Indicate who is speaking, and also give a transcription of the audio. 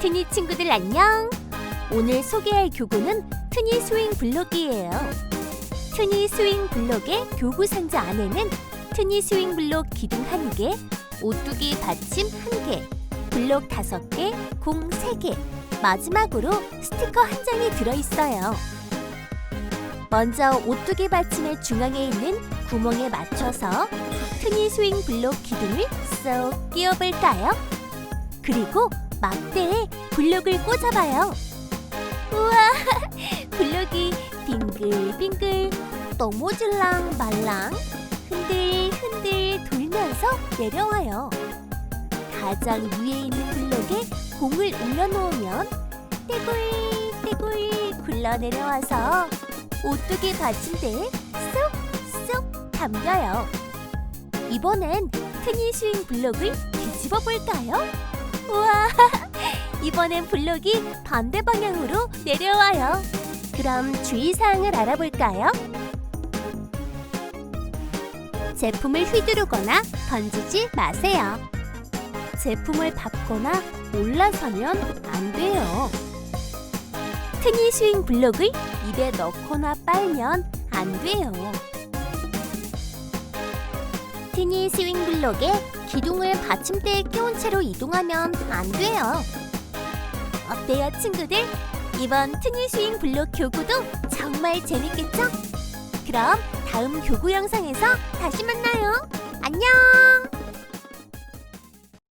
Speaker 1: 트니 친구들 안녕. 오늘 소개할 교구는 트니 스윙 블록이에요. 트니 스윙 블록의 교구 상자 안에는 트니 스윙 블록 기둥 한 개, 오뚜기 받침 한 개, 블록 다섯 개, 공 세 개, 마지막으로 스티커 한 장이 들어 있어요. 먼저 오뚜기 받침의 중앙에 있는 구멍에 맞춰서 트니 스윙 블록 기둥을 쏙 끼워볼까요? 그리고 막대에 블록을 꽂아봐요. 우와, 블록이 빙글빙글 넘어질랑 말랑 흔들흔들 돌면서 내려와요. 가장 위에 있는 블록에 공을 올려놓으면 떼굴떼굴 굴러 내려와서 오뚜기 받침대에 쏙쏙 담겨요. 이번엔 트니 스윙 블록을 뒤집어 볼까요? 우와, 이번엔 블록이 반대 방향으로 내려와요. 그럼 주의사항을 알아볼까요? 제품을 휘두르거나 던지지 마세요. 제품을 밟거나 올라서면 안 돼요. 트니 스윙 블록을 입에 넣거나 빨면 안 돼요. 트니 스윙 블록에 기둥을 받침대에 끼운 채로 이동하면 안 돼요. 어때요, 친구들? 이번 트니 스윙 블록 교구도 정말 재밌겠죠? 그럼 다음 교구 영상에서 다시 만나요. 안녕!